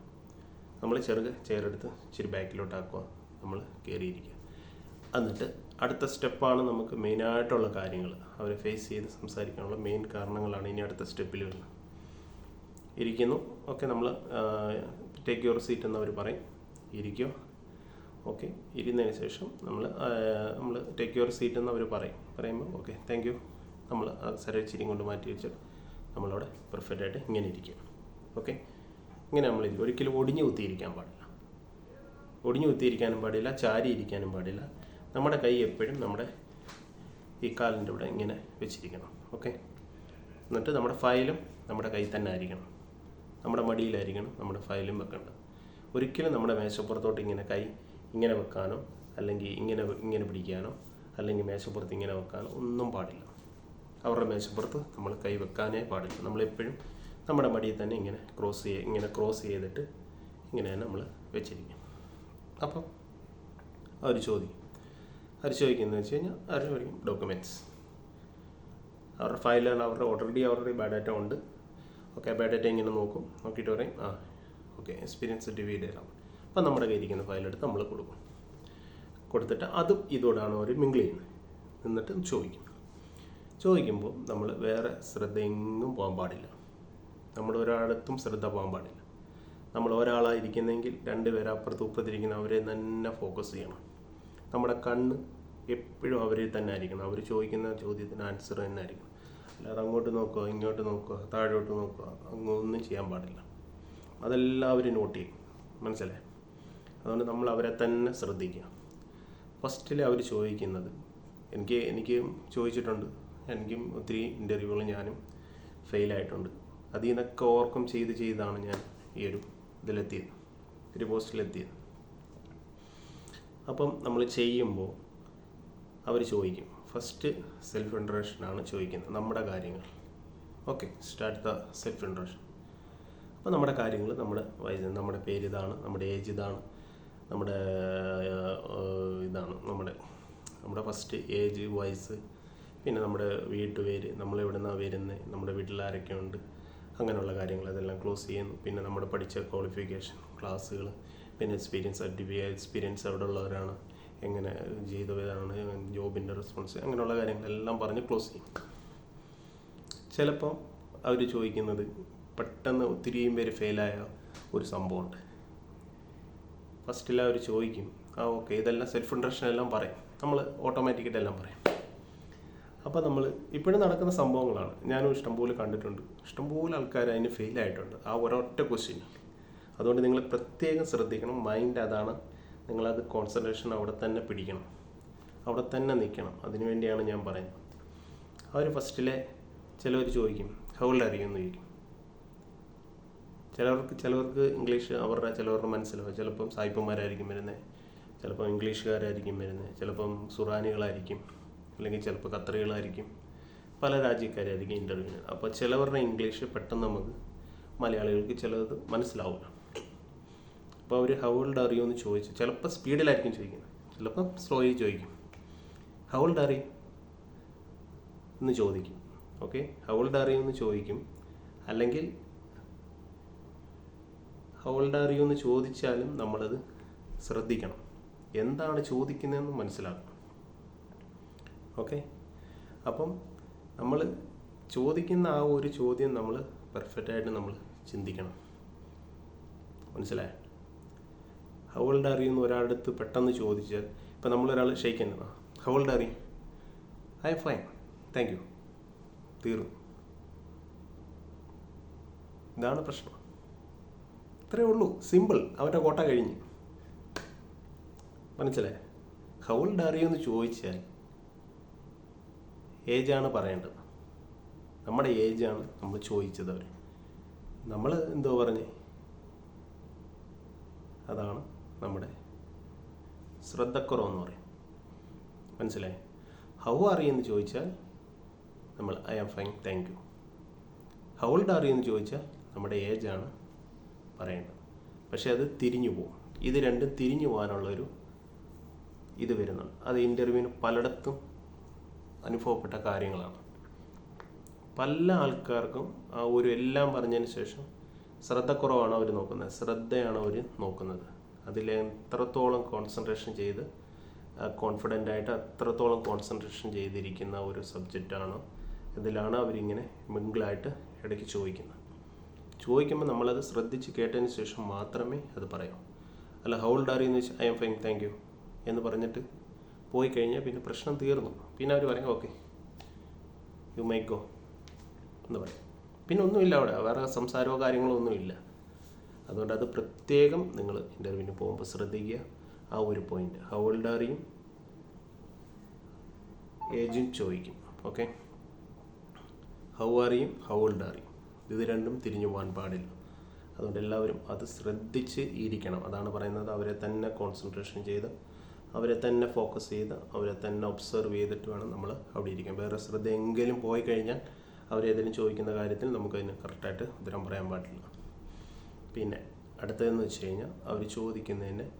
നമ്മൾ ചെറുക ചെയറെടുത്ത് ഇച്ചിരി ബാക്കിലോട്ടാക്കുക. നമ്മൾ കയറിയിരിക്കുക. എന്നിട്ട് അടുത്ത സ്റ്റെപ്പാണ് നമുക്ക് മെയിനായിട്ടുള്ള കാര്യങ്ങൾ. അവരെ ഫേസ് ചെയ്ത് സംസാരിക്കാനുള്ള മെയിൻ കാരണങ്ങളാണ് ഇനി അടുത്ത സ്റ്റെപ്പിൽ വരുന്നത്. ഇരിക്കുന്നു. ഓക്കെ നമ്മൾ ടേക്ക് യുവർ സീറ്റ് എന്ന് അവർ പറയും. ഇരിക്കുക ഓക്കെ ഇരുന്നതിന് ശേഷം നമ്മൾ നമ്മൾ ടേക്ക് യുവർ സീറ്റ് എന്ന് അവർ പറയും. പറയുമ്പോൾ ഓക്കെ താങ്ക് യു നമ്മൾ ആ ചിരി കൊണ്ട് മാറ്റി വെച്ചിട്ട് നമ്മളവിടെ പെർഫെക്റ്റ് ആയിട്ട് ഇങ്ങനെ ഇരിക്കുക ഓക്കെ ഇങ്ങനെ നമ്മൾ ഇരിക്കും. ഒരിക്കലും ഒടിഞ്ഞു കുത്തിയിരിക്കാൻ പാടില്ല. ഒടിഞ്ഞു കുത്തിയിരിക്കാനും പാടില്ല ചാരി ഇരിക്കാനും പാടില്ല. നമ്മുടെ കൈ എപ്പോഴും നമ്മുടെ ഈ കാലിന്റെ ഇവിടെ ഇങ്ങനെ വെച്ചിരിക്കണം. ഓക്കെ എന്നിട്ട് നമ്മുടെ ഫയലും നമ്മുടെ കയ്യിൽ തന്നെ ആയിരിക്കണം. നമ്മുടെ മടിയിലായിരിക്കണം നമ്മുടെ ഫയലും വെക്കേണ്ടത് ഒരിക്കലും നമ്മുടെ മേശപ്പുറത്തോട്ട് ഇങ്ങനെ കൈ ഇങ്ങനെ വെക്കാനോ അല്ലെങ്കിൽ ഇങ്ങനെ ഇങ്ങനെ പിടിക്കാനോ അല്ലെങ്കിൽ മേശപ്പുറത്ത് ഇങ്ങനെ വെക്കാനോ ഒന്നും പാടില്ല. അവരുടെ മേശപ്പുറത്ത് നമ്മൾ കൈ വെക്കാനേ പാടില്ല. നമ്മളെപ്പോഴും നമ്മുടെ മടിയിൽ തന്നെ ഇങ്ങനെ ക്രോസ് ചെയ്യുക ഇങ്ങനെ ക്രോസ് ചെയ്തിട്ട് ഇങ്ങനെ നമ്മൾ വെച്ചിരിക്കും. അപ്പം അവർ ചോദിക്കും അവർ ചോദിക്കുന്നത് വെച്ച് കഴിഞ്ഞാൽ അവർ ചോദിക്കും ഡോക്യുമെന്റ്സ് അവരുടെ ഫയലുകൾ അവരുടെ ഓൾറെഡി അവരുടെ ബയോഡാറ്റ ഉണ്ട്. ഓക്കെ ബയോഡേറ്റ ഇങ്ങനെ നോക്കും. നോക്കിയിട്ട് പറയും ആ ഓക്കെ എക്സ്പീരിയൻസ് ഡിവൈഡ് ചെയ്യണം. അപ്പം നമ്മുടെ കയ്യിരിക്കുന്ന ഫയലെടുത്ത് നമ്മൾ കൊടുക്കും. കൊടുത്തിട്ട് അതും ഇതോടാണ് അവർ മിങ്കിൾ ചെയ്യുന്നത്. എന്നിട്ട് ചോദിക്കും. ചോദിക്കുമ്പോൾ നമ്മൾ വേറെ ശ്രദ്ധ എങ്ങും പോകാൻ പാടില്ല. നമ്മൾ ഒരാളത്തും ശ്രദ്ധ പോകാൻ പാടില്ല. നമ്മൾ ഒരാളായിരിക്കുന്നെങ്കിൽ രണ്ട് പേർ അപ്പുറത്ത് ഇപ്പുറത്തിരിക്കുന്ന അവരെ തന്നെ ഫോക്കസ് ചെയ്യണം. നമ്മുടെ കണ്ണ് എപ്പോഴും അവരിൽ തന്നെ ആയിരിക്കണം. അവർ ചോദിക്കുന്ന ചോദ്യത്തിന് ആൻസർ തന്നെ ആയിരിക്കണം. അല്ലാതെ അങ്ങോട്ട് നോക്കുക ഇങ്ങോട്ട് നോക്കുക താഴോട്ട് നോക്കുക. അങ്ങൊന്നും ചെയ്യാൻ പാടില്ല. അതെല്ലാവരും നോട്ട് ചെയ്യും. മനസ്സിലായി? അതുകൊണ്ട് നമ്മൾ അവരെ തന്നെ ശ്രദ്ധിക്കുക. ഫസ്റ്റിൽ അവർ ചോദിക്കുന്നത് എനിക്ക് എനിക്ക് ചോദിച്ചിട്ടുണ്ട്. എനിക്കും ഒത്തിരി ഇന്റർവ്യൂകൾ ഞാനും ഫെയിലായിട്ടുണ്ട് അതിൽ നിന്നൊക്കെ ഓവർകം ചെയ്ത് ചെയ്താണ് ഞാൻ ഈ ഒരു ഇതിലെത്തിയത് ഒരു പോസ്റ്റിലെത്തിയത്. അപ്പം നമ്മൾ ചെയ്യുമ്പോൾ അവർ ചോദിക്കും. ഫസ്റ്റ് സെൽഫ് ഇൻട്രഡക്ഷനാണ് ചോദിക്കുന്നത്. നമ്മുടെ കാര്യങ്ങൾ. Okay start the self introduction അപ്പോൾ നമ്മുടെ കാര്യങ്ങൾ നമ്മുടെ വയസ്സ് നമ്മുടെ പേര് ഇതാണ് നമ്മുടെ ഏജ് ഇതാണ് നമ്മുടെ ഇതാണ്. നമ്മുടെ നമ്മുടെ ഫസ്റ്റ് ഏജ് വയസ്സ് പിന്നെ നമ്മുടെ വീട്ടുപേര് നമ്മൾ നിന്നാണ് വരുന്നത് നമ്മുടെ വീട്ടിൽ ആരൊക്കെ ഉണ്ട് അങ്ങനെയുള്ള കാര്യങ്ങൾ അതെല്ലാം ക്ലോസ് ചെയ്യുന്നു. പിന്നെ നമ്മുടെ പഠിച്ച ക്വാളിഫിക്കേഷൻ ക്ലാസ്സുകൾ പിന്നെ എക്സ്പീരിയൻസ് സർട്ടിഫിക്കറ്റ് എക്സ്പീരിയൻസ് എവിടെ ഉള്ളവരാണ് എങ്ങനെ ജീവിതമാണ് ജോബിന്റെ റെസ്പോൺസ് അങ്ങനെയുള്ള കാര്യങ്ങളെല്ലാം പറഞ്ഞ് ക്ലോസ് ചെയ്യും. ചിലപ്പോൾ അവർ ചോദിക്കുന്നത് പെട്ടെന്ന് ഒത്തിരിയും പേര് ഫെയിലായ ഒരു സംഭവമുണ്ട്. ഫസ്റ്റിൽ അവർ ചോദിക്കും ആ ഓക്കെ ഇതെല്ലാം സെൽഫ് ഇൻട്രഷൻ എല്ലാം പറയും. നമ്മൾ ഓട്ടോമാറ്റിക്കായിട്ട് എല്ലാം പറയും. അപ്പോൾ നമ്മൾ ഇപ്പോഴും നടക്കുന്ന സംഭവങ്ങളാണ്. ഞാനും ഇഷ്ടംപോലെ കണ്ടിട്ടുണ്ട്. ഇഷ്ടംപോലെ ആൾക്കാർ അതിന് ഫെയിലായിട്ടുണ്ട് ആ ഒരൊറ്റ ക്വസ്റ്റ്യൻ അതുകൊണ്ട് നിങ്ങൾ പ്രത്യേകം ശ്രദ്ധിക്കണം. മൈൻഡ് അതാണ് നിങ്ങളത് കോൺസെൻട്രേഷൻ അവിടെ തന്നെ പിടിക്കണം. അവിടെ തന്നെ നിൽക്കണം. അതിനു വേണ്ടിയാണ് ഞാൻ പറയുന്നത്. അവർ ഫസ്റ്റിലെ ചിലവർ ചോദിക്കും ഹൗൾഡ് അറിയുമെന്ന് ചോദിക്കും. ചിലവർക്ക് ചിലവർക്ക് ഇംഗ്ലീഷ് അവരുടെ ചിലവരുടെ മനസ്സിലാവും. ചിലപ്പം സായിപ്പന്മാരായിരിക്കും വരുന്നത് ചിലപ്പം ഇംഗ്ലീഷുകാരായിരിക്കും വരുന്നത് ചിലപ്പം സുറാനികളായിരിക്കും അല്ലെങ്കിൽ ചിലപ്പോൾ ഖത്തറികളായിരിക്കും പല രാജ്യക്കാരായിരിക്കും ഇന്റർവ്യൂവിന് അപ്പോൾ ചിലവരുടെ ഇംഗ്ലീഷ് പെട്ടെന്ന് നമുക്ക് മലയാളികൾക്ക് ചിലത് മനസ്സിലാവില്ല. അപ്പോൾ അവർ ഹൗ ഓൾഡ് അറിയോ എന്ന് ചോദിച്ചു ചിലപ്പോൾ സ്പീഡിലായിരിക്കും ചോദിക്കുന്നത്. ചിലപ്പോൾ സ്ലോയിൽ ചോദിക്കും. ഹൗ ഓൾഡ് അറിയും എന്ന് ചോദിക്കും. ഓക്കെ ഹൗ ഓൾഡ് അറിയോ എന്ന് ചോദിക്കും. അല്ലെങ്കിൽ ഹൗ ഓൾഡ് അറിയോ എന്ന് ചോദിച്ചാലും നമ്മളത് ശ്രദ്ധിക്കണം. എന്താണ് ചോദിക്കുന്നതെന്ന് മനസ്സിലാക്കണം. ഓക്കെ അപ്പം നമ്മൾ ചോദിക്കുന്ന ആ ഒരു ചോദ്യം നമ്മൾ പെർഫെക്റ്റായിട്ട് നമ്മൾ ചിന്തിക്കണം. മനസ്സിലായോ? ഹൗൾഡ് അറിയുന്ന ഒരാളുടെ അടുത്ത് പെട്ടെന്ന് ചോദിച്ചാൽ ഇപ്പം നമ്മളൊരാൾ ഷെയ്ക്കുന്നത് ഹൗൾഡ് അറിയും. I fine. Thank you. തീർന്നു. ഇതാണ് പ്രശ്നം. ഇത്രയേ ഉള്ളൂ. സിമ്പിൾ. അവന്റെ കോട്ട കഴിഞ്ഞ്. മനസ്സിലായേ? ഹൗൾഡ് എന്ന് ചോദിച്ചാൽ ഏജാണ് പറയേണ്ടത്. നമ്മുടെ ഏജാണ് നമ്മൾ ചോദിച്ചത് അവർ നമ്മൾ എന്തോ പറഞ്ഞേ? അതാണ് നമ്മുടെ ശ്രദ്ധക്കുറവെന്ന് പറയും. മനസ്സിലായി? ഹൗ ആർ യു എന്ന് ചോദിച്ചാൽ നമ്മൾ I am fine thank you how old അറിയെന്ന് ചോദിച്ചാൽ നമ്മുടെ ഏജാണ് പറയേണ്ടത്. പക്ഷേ അത് തിരിഞ്ഞു പോകും ഇത് രണ്ടും തിരിഞ്ഞു പോകാനുള്ളൊരു ഇത് വരുന്നുണ്ട്. അത് ഇന്റർവ്യൂവിന് പലയിടത്തും അനുഭവപ്പെട്ട കാര്യങ്ങളാണ്. പല ആൾക്കാർക്കും ആ ഒരു എല്ലാം പറഞ്ഞതിന് ശേഷം ശ്രദ്ധക്കുറവാണ് അവർ നോക്കുന്നത്. ശ്രദ്ധയാണ് അവർ നോക്കുന്നത്. അതിൽ എത്രത്തോളം കോൺസെൻട്രേഷൻ ചെയ്ത് കോൺഫിഡന്റ് ആയിട്ട് അത്രത്തോളം കോൺസെൻട്രേഷൻ ചെയ്തിരിക്കുന്ന ഒരു സബ്ജക്റ്റാണ് ഇതിലാണ് അവരിങ്ങനെ മിങ്കിളായിട്ട് ഇടയ്ക്ക് ചോദിക്കുന്നത്. ചോദിക്കുമ്പോൾ നമ്മളത് ശ്രദ്ധിച്ച് കേട്ടതിന് ശേഷം മാത്രമേ അത് പറയൂ. അല്ല ഹൗൾഡ് അറിയുന്ന വെച്ചാൽ I am fine thank you എന്ന് പറഞ്ഞിട്ട് പോയി കഴിഞ്ഞാൽ പിന്നെ പ്രശ്നം തീർന്നു. പിന്നെ അവർ പറയും ഓക്കെ യു മൈ ഗോ എന്ന് പറയും. പിന്നെ ഒന്നുമില്ല അവിടെ വേറെ സംസാരമോ കാര്യങ്ങളോ ഒന്നുമില്ല. അതുകൊണ്ട് അത് പ്രത്യേകം നിങ്ങൾ ഇന്റർവ്യൂവിന് പോകുമ്പോൾ ശ്രദ്ധിക്കുക. ആ ഒരു പോയിന്റ് ആർ യു ഏജും ചോദിക്കും. ഓക്കെ ഹൗ അറിയും ഹൗൾഡ് അറിയും ഇത് രണ്ടും തിരിഞ്ഞു പോകാൻ പാടില്ല. അതുകൊണ്ട് എല്ലാവരും അത് ശ്രദ്ധിച്ച് ഇരിക്കണം. അതാണ് പറയുന്നത്. അവരെ തന്നെ കോൺസെൻട്രേഷൻ ചെയ്ത് അവരെ തന്നെ ഫോക്കസ് ചെയ്ത് അവരെ തന്നെ ഒബ്സർവ് ചെയ്തിട്ട് വേണം നമ്മൾ അവിടെ ഇരിക്കാൻ. വേറെ ശ്രദ്ധ എങ്കിലും പോയി കഴിഞ്ഞാൽ അവരേതെങ്കിലും ചോദിക്കുന്ന കാര്യത്തിൽ നമുക്കതിന് കറക്റ്റായിട്ട് ഉത്തരം പറയാൻ പാടില്ല. പിന്നെ അടുത്തതെന്ന് വെച്ച് കഴിഞ്ഞാൽ അവർ ചോദിക്കുന്നതിന്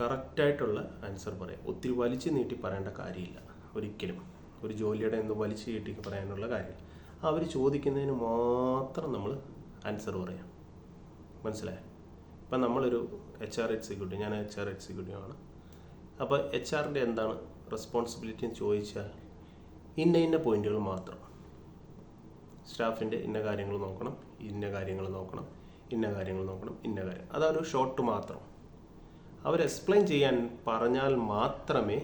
കറക്റ്റായിട്ടുള്ള ആൻസർ പറയാം. ഒത്തിരി വലിച്ചു നീട്ടി പറയേണ്ട കാര്യമില്ല. ഒരിക്കലും. ഒരു ജോലിയുടെ എന്ത് വലിച്ചു നീട്ടി പറയാനുള്ള കാര്യം അവർ ചോദിക്കുന്നതിന് മാത്രം നമ്മൾ ആൻസർ പറയാം. മനസ്സിലായോ? ഇപ്പം നമ്മളൊരു എച്ച് ആർ എക്സിക്യൂട്ടീവ് ഞാൻ എച്ച് ആർ എക്സിക്യൂട്ടീവ് ആണ്. അപ്പോൾ എച്ച് ആറിന്റെ എന്താണ് റെസ്പോൺസിബിലിറ്റി എന്ന് ചോദിച്ചാൽ ഇന്ന ഇന്ന പോയിന്റുകൾ മാത്രം. സ്റ്റാഫിന്റെ ഇന്ന കാര്യങ്ങൾ നോക്കണം ഇന്ന കാര്യങ്ങൾ നോക്കണം. ഇന്ന കാര്യങ്ങൾ നോക്കണം ഇന്ന കാര്യം. അതൊരു ഷോർട്ട് മാത്രം. അവർ എക്സ്പ്ലെയിൻ ചെയ്യാൻ പറഞ്ഞാൽ മാത്രമേ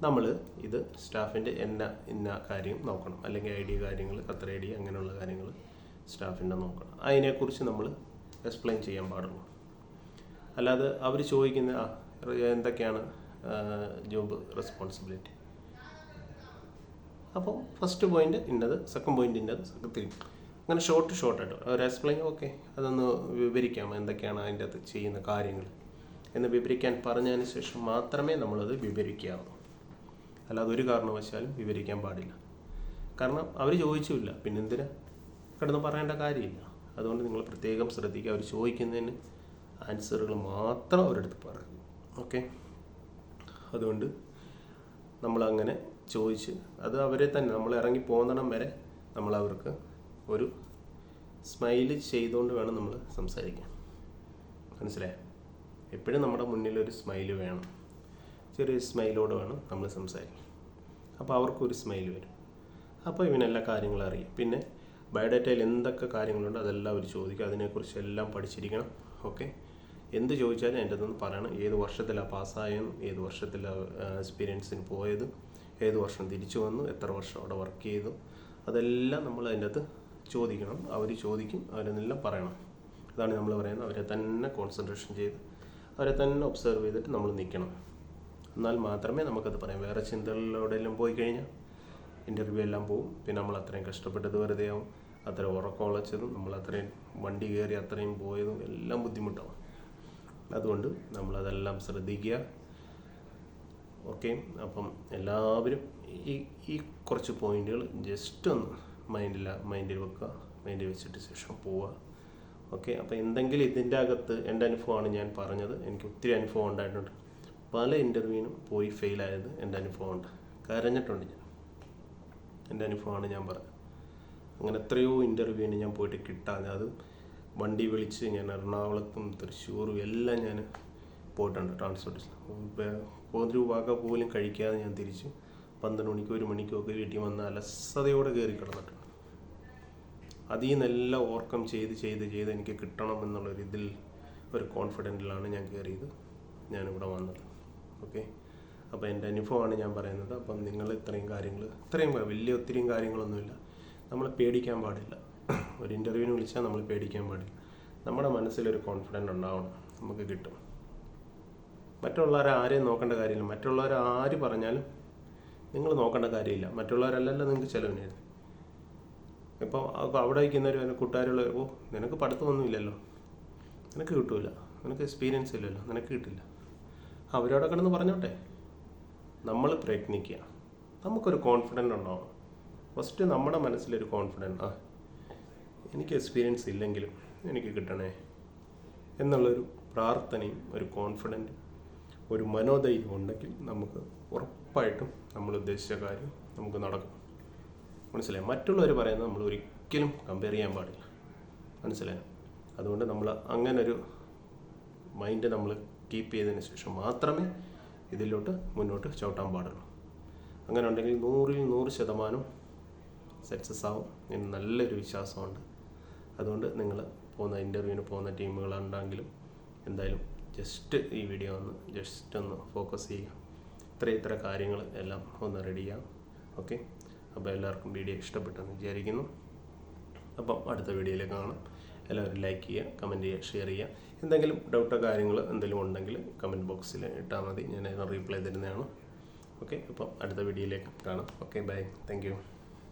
നമ്മൾ ഇത് സ്റ്റാഫിന്റെ എന്ന ഇന്ന കാര്യം നോക്കണം. അല്ലെങ്കിൽ ഐ ഡി കാര്യങ്ങൾ കത്ര ഐ ഡി അങ്ങനെയുള്ള കാര്യങ്ങൾ സ്റ്റാഫിന്റെ നോക്കണം. അതിനെക്കുറിച്ച് നമ്മൾ എക്സ്പ്ലെയിൻ ചെയ്യാൻ പാടുള്ളൂ. അല്ലാതെ അവർ ചോദിക്കുന്ന എന്തൊക്കെയാണ് ജോബ് റെസ്പോൺസിബിലിറ്റി അപ്പോൾ ഫസ്റ്റ് പോയിന്റ് ഇന്നത് സെക്കൻഡ് പോയിന്റ് ഇന്നത് തിരി അങ്ങനെ ഷോർട്ട് ഷോർട്ടായിട്ട് ഒരു എക്സ്പ്ലെയിൻ ഓക്കെ അതൊന്ന് വിവരിക്കാം. എന്തൊക്കെയാണ് അതിന്റെ അകത്ത് ചെയ്യുന്ന കാര്യങ്ങൾ എന്ന് വിവരിക്കാൻ പറഞ്ഞതിന് ശേഷം മാത്രമേ നമ്മളത് വിവരിക്കാവൂ. അല്ലാതെ ഒരു കാരണവശാലും വിവരിക്കാൻ പാടില്ല. കാരണം അവർ ചോദിച്ചില്ല പിന്നെ എന്തിനാ കിടന്ന് പറയേണ്ട കാര്യമില്ല. അതുകൊണ്ട് നിങ്ങൾ പ്രത്യേകം ശ്രദ്ധിക്കുക. അവർ ചോദിക്കുന്നതിന് ആൻസറുകൾ മാത്രം അവരെടുത്ത് പറയും. ഓക്കെ അതുകൊണ്ട് നമ്മളങ്ങനെ ചോദിച്ച് അത് അവരെ തന്നെ നമ്മൾ ഇറങ്ങി പോകുന്നിടം വരെ നമ്മൾ അവർക്ക് ഒരു സ്മൈൽ ചെയ്തുകൊണ്ട് വേണം നമ്മൾ സംസാരിക്കാൻ. മനസ്സിലായോ? എപ്പോഴും നമ്മുടെ മുന്നിൽ ഒരു സ്മൈൽ വേണം. ചെറിയൊരു സ്മൈലോട് വേണം നമ്മൾ സംസാരിക്കാൻ. അപ്പോൾ അവർക്കൊരു സ്മൈൽ വരും. അപ്പോൾ ഇവനെല്ലാ കാര്യങ്ങളും അറിയാം. പിന്നെ ബയോഡേറ്റയിൽ എന്തൊക്കെ കാര്യങ്ങളുണ്ട് അതെല്ലാം അവർ ചോദിക്കും. അതിനെക്കുറിച്ച് എല്ലാം പഠിച്ചിരിക്കണം. ഓക്കെ? എന്ത് ചോദിച്ചാലും എന്റെ നിന്ന് പറയണം. ഏത് വർഷത്തിലാണ് പാസ്സായതും ഏത് വർഷത്തിലാണ് എക്സ്പീരിയൻസിന് പോയതും ഏത് വർഷം തിരിച്ചു വന്നു എത്ര വർഷം അവിടെ വർക്ക് ചെയ്തു അതെല്ലാം നമ്മൾ അതിന്റെ അകത്ത് ചോദിക്കണം. അവർ ചോദിക്കും അവരെന്നെല്ലാം പറയണം. അതാണ് നമ്മൾ പറയുന്നത്. അവരെ തന്നെ കോൺസെൻട്രേഷൻ ചെയ്ത് അവരെ തന്നെ ഒബ്സർവ് ചെയ്തിട്ട് നമ്മൾ നിൽക്കണം എന്നാൽ മാത്രമേ നമുക്കത് പറയാം വേറെ ചിന്തകളിലൂടെയെല്ലാം പോയി കഴിഞ്ഞാൽ ഇന്റർവ്യൂ എല്ലാം പോവും. പിന്നെ നമ്മൾ അത്രയും കഷ്ടപ്പെട്ടത് വെറുതെ ആവും. അത്ര ഉറക്കമുളച്ചതും നമ്മൾ അത്രയും വണ്ടി കയറി അത്രയും പോയതും എല്ലാം ബുദ്ധിമുട്ടാവും. അതുകൊണ്ട് നമ്മളതെല്ലാം ശ്രദ്ധിക്കുക. ഓക്കെ? അപ്പം എല്ലാവരും ഈ ഈ കുറച്ച് പോയിന്റുകൾ ജസ്റ്റ് ഒന്ന് മൈൻഡില്ല മൈൻഡിൽ വെക്കുക മൈൻഡിൽ വെച്ചിട്ട് ശേഷം പോവുക. ഓക്കെ അപ്പോൾ എന്തെങ്കിലും ഇതിന്റെ അകത്ത് എന്റെ അനുഭവമാണ് ഞാൻ പറഞ്ഞത്. എനിക്ക് ഒത്തിരി അനുഭവം ഉണ്ടായിട്ടുണ്ട്. പല ഇന്റർവ്യൂവിനും പോയി ഫെയിലായത് എന്റെ അനുഭവമുണ്ട്. കരഞ്ഞിട്ടുണ്ട് ഞാൻ. എന്റെ അനുഭവമാണ് ഞാൻ പറഞ്ഞത്. അങ്ങനെ എത്രയോ ഇന്റർവ്യൂവിന് ഞാൻ പോയിട്ട് കിട്ടാതെ അത് വണ്ടി വിളിച്ച് ഞാൻ എറണാകുളത്തും തൃശ്ശൂരും എല്ലാം ഞാൻ പോയിട്ടുണ്ട് ട്രാൻസ്പോർട്ടേഷൻ ഒരു വക പോലും കഴിക്കാതെ ഞാൻ തിരിച്ച് പന്ത്രണ്ട് മണിക്കോ ഒരു മണിക്കോ ഒക്കെ വീട്ടിൽ വന്ന് അലസതയോടെ കയറി കിടന്നിട്ടുണ്ട്. അതിൽ നിന്നെല്ലാം ഓവർകം ചെയ്ത് ചെയ്ത് ചെയ്ത് എനിക്ക് കിട്ടണം എന്നുള്ളൊരു ഇതിൽ ഒരു കോൺഫിഡന്റിലാണ് ഞാൻ കയറിയത്. ഞാനിവിടെ വന്നത്. ഓക്കെ? അപ്പോൾ എന്റെ അനുഭവമാണ് ഞാൻ പറയുന്നത്. അപ്പം നിങ്ങൾ ഇത്രയും കാര്യങ്ങൾ ഇത്രയും വലിയ ഒത്തിരിയും കാര്യങ്ങളൊന്നുമില്ല. നമ്മൾ പേടിക്കാൻ പാടില്ല. ഒരു ഇന്റർവ്യൂവിന് വിളിച്ചാൽ നമ്മൾ പേടിക്കാൻ പാടില്ല. നമ്മുടെ മനസ്സിലൊരു കോൺഫിഡന്റ് ഉണ്ടാവണം. നമുക്ക് കിട്ടും. മറ്റുള്ളവരെ ആരെയും നോക്കേണ്ട കാര്യമില്ല. മറ്റുള്ളവർ ആര് പറഞ്ഞാലും നിങ്ങൾ നോക്കേണ്ട കാര്യമില്ല. മറ്റുള്ളവരല്ലല്ലോ നിങ്ങൾക്ക് ചിലവിന് എഴുതി ഇപ്പോൾ അപ്പോൾ അവിടെ ഇരിക്കുന്നവർ കൂട്ടുകാരുള്ള ഓ നിനക്ക് പഠിത്തമൊന്നുമില്ലല്ലോ. നിനക്ക് കിട്ടൂല. നിനക്ക് എക്സ്പീരിയൻസ് ഇല്ലല്ലോ. നിനക്ക് കിട്ടില്ല. അവരോടെ കിടന്ന് പറഞ്ഞോട്ടെ. നമ്മൾ പ്രയത്നിക്കുക. നമുക്കൊരു കോൺഫിഡന്റ് ഉണ്ടാവണം ഫസ്റ്റ് നമ്മുടെ മനസ്സിലൊരു കോൺഫിഡന്റ് ആ എനിക്ക് എക്സ്പീരിയൻസ് ഇല്ലെങ്കിലും എനിക്ക് കിട്ടണേ എന്നുള്ളൊരു പ്രാർത്ഥനയും ഒരു കോൺഫിഡന്റും ഒരു മനോധൈര്യം ഉണ്ടെങ്കിൽ നമുക്ക് ഉറപ്പായിട്ടും നമ്മൾ ഉദ്ദേശിച്ച കാര്യം നമുക്ക് നടക്കും. മനസ്സിലായി? മറ്റുള്ളവർ പറയുന്നത് നമ്മൾ ഒരിക്കലും കമ്പയർ ചെയ്യാൻ പാടില്ല. മനസ്സിലായി? അതുകൊണ്ട് നമ്മൾ അങ്ങനെ ഒരു മൈൻഡ് നമ്മൾ കീപ്പ് ചെയ്തതിന് ശേഷം മാത്രമേ ഇതിലോട്ട് മുന്നോട്ട് ചവിട്ടാൻ പാടുള്ളൂ. അങ്ങനെ ഉണ്ടെങ്കിൽ നൂറിൽ നൂറ് ശതമാനം സക്സസ് ആവും എന്ന് നല്ലൊരു വിശ്വാസമുണ്ട്. അതുകൊണ്ട് നിങ്ങൾ പോകുന്ന ഇന്റർവ്യൂവിന് പോകുന്ന ടീമുകളുണ്ടെങ്കിലും എന്തായാലും ജസ്റ്റ് ഈ വീഡിയോ ഒന്ന് ജസ്റ്റ് ഒന്ന് ഫോക്കസ് ചെയ്യുക. ഇത്ര ഇത്ര കാര്യങ്ങൾ എല്ലാം ഒന്ന് റെഡി ചെയ്യാം ഓക്കെ അപ്പോൾ എല്ലാവർക്കും വീഡിയോ ഇഷ്ടപ്പെട്ടെന്ന് വിചാരിക്കുന്നു. അപ്പം അടുത്ത വീഡിയോയിലേക്ക് കാണാം. എല്ലാവരും ലൈക്ക് ചെയ്യുക കമന്റ് ചെയ്യുക ഷെയർ ചെയ്യുക. എന്തെങ്കിലും ഡൗട്ടോ കാര്യങ്ങൾ എന്തെങ്കിലും ഉണ്ടെങ്കിൽ കമന്റ് ബോക്സിൽ ഇട്ടാൽ മതി. ഞാൻ റീപ്ലൈ തരുന്നതാണ്. ഓക്കെ അപ്പം അടുത്ത വീഡിയോയിലേക്ക് കാണാം. Okay bye thank